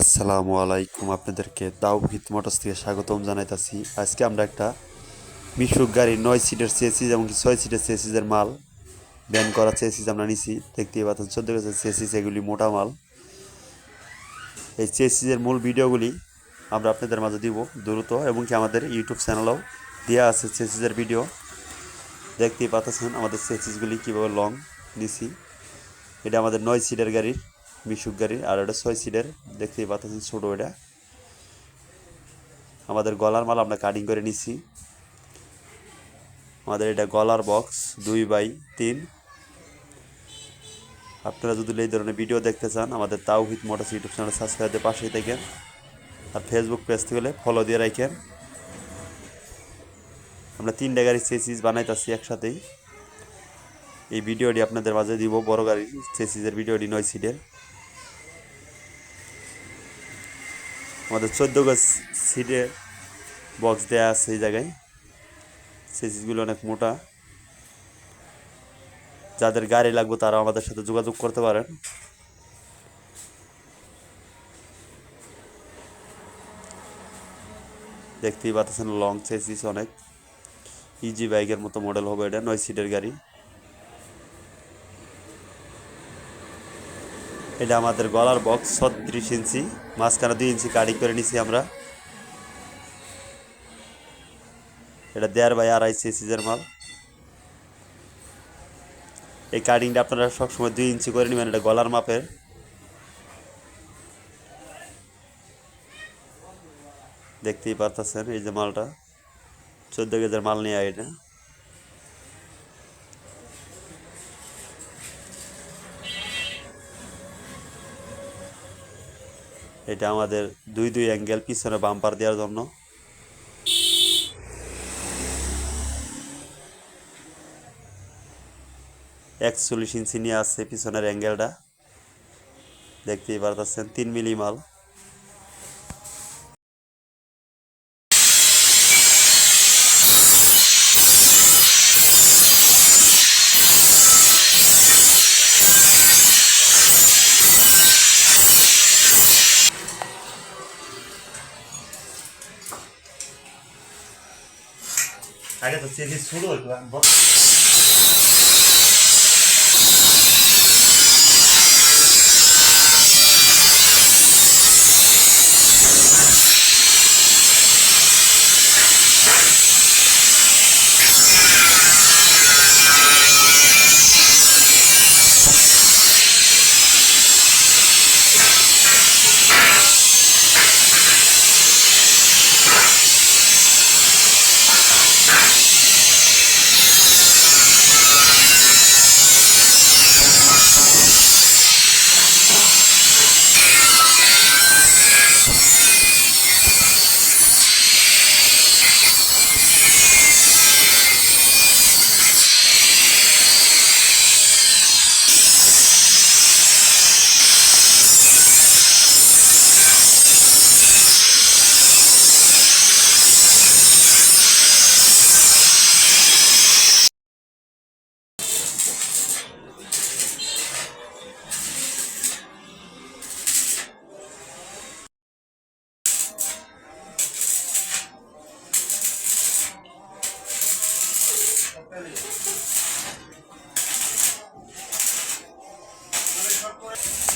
আসসালামু আলাইকুম আপনাদেরকে তাওহিদ মোটরস থেকে স্বাগতম জানাইতাছি। আজকে আমরা একটা মিশুক গাড়ি নয় সিটের চেসিস এবং ছয় সিটের চেসিসের মাল ব্যান করা চেসিস আমরা নিছি, দেখতেই পাচ্ছেন চোদ্দ গেছে চেসিস এগুলি মোটা মাল। এই চেসিসের মূল ভিডিওগুলি আমরা আপনাদের মাঝে দিব দ্রুত এবং কি আমাদের ইউটিউব চ্যানেলেও দেওয়া আছে চেসিসের ভিডিও। দেখতেই পাচ্ছেন আমাদের চেসিসগুলি কীভাবে লং নিছি। এটা আমাদের নয় সিটের গাড়ির মিশুক গাড়ি আর এটা ছয় সিটের দেখতেই পাচ্ছেন ছোটো এটা। আমাদের গলার মাল আমরা কাটিং করে নিছি। আমাদের এটা গলার বক্স দুই বাই তিন। আপনারা যদি এই ধরনের ভিডিও দেখতে চান, আমাদের তাওহিদ মোটরস ইউটিউব চ্যানেল সাবস্ক্রাইবের পাশেই থাকেন। আর ফেসবুক পেজ থেকে ফলো দিয়ে রাখেন। আমরা তিনটা গাড়ি চেসিস বানাইতেছি একসাথেই। এই ভিডিওটি আপনাদের মাঝে দিব, বড় গাড়ির চেসিসের ভিডিওটি নয় সিটের আমাদের চোদ্দ গাছ সিটের বক্স দেওয়া আছে এই জায়গায়। চেসিসগুলো অনেক মোটা। যাদের গাড়ি লাগবে তারা আমাদের সাথে যোগাযোগ করতে পারেন। দেখতেই পাচ্ছেন লং চেসিস অনেক। ইজি বাইকের মতো মডেল হবে এটা, নয় সিটের গাড়ি। এটা আমাদের গলার বক্স ছত্রিশ ইঞ্চি, মাঝখানে দুই ইঞ্চি কাটিং করে নিছি আমরা। এটা দেড় বাই আড়াই সিসিজের মাল। এই কাটিংটা আপনারা সবসময় দুই ইঞ্চি করে নেবেন, এটা গলার মাপের। দেখতেই পারতেছেন এই যে মালটা। চোদ্দ কেজির মাল নিয়ে এটা। এটা আমাদের দুই দুই অ্যাঙ্গেল পিছনে বাম্পার দেওয়ার জন্য। একচল্লিশ ইঞ্চি নিয়ে আসছে পিছনের অ্যাঙ্গেলটা। দেখতেই পারতেছেন, তিন মিলি মাল। আগে তো চেয়ে শুরু হইতো শর্ট করে